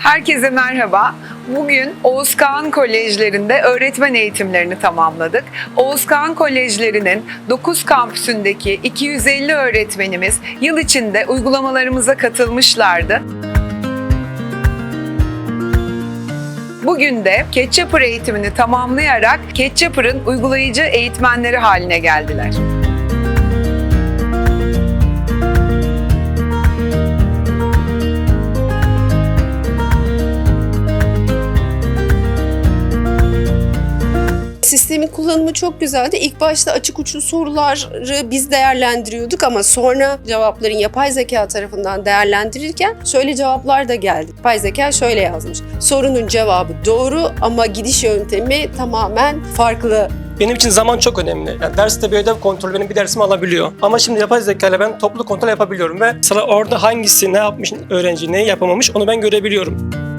Herkese merhaba. Bugün Oğuz Kağan Kolejlerinde öğretmen eğitimlerini tamamladık. Oğuz Kağan Kolejlerinin 9 kampüsündeki 250 öğretmenimiz yıl içinde uygulamalarımıza katılmışlardı. Bugün de Ketchupper eğitimini tamamlayarak Ketchupper'ın uygulayıcı eğitmenleri haline geldiler. Sistemin kullanımı çok güzeldi. İlk başta açık uçlu soruları biz değerlendiriyorduk ama sonra cevapların yapay zeka tarafından değerlendirirken şöyle cevaplar da geldi. Yapay zeka şöyle yazmış. Sorunun cevabı doğru ama gidiş yöntemi tamamen farklı. Benim için zaman çok önemli. Yani derste bir ödev kontrolü benim bir dersimi alabiliyor. Ama şimdi yapay zeka ile ben toplu kontrol yapabiliyorum ve sıra orada hangisi ne yapmış öğrenci neyi yapamamış onu ben görebiliyorum.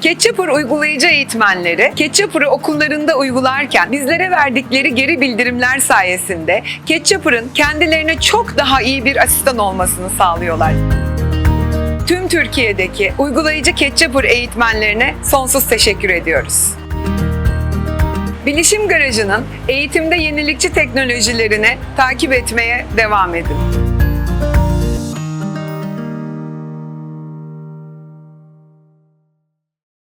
Ketchupper uygulayıcı eğitmenleri Ketchupper'ı okullarında uygularken bizlere verdikleri geri bildirimler sayesinde Ketchupper'ın kendilerine çok daha iyi bir asistan olmasını sağlıyorlar. Tüm Türkiye'deki uygulayıcı Ketchupper eğitmenlerine sonsuz teşekkür ediyoruz. Bilişim Garajı'nın eğitimde yenilikçi teknolojilerini takip etmeye devam edin.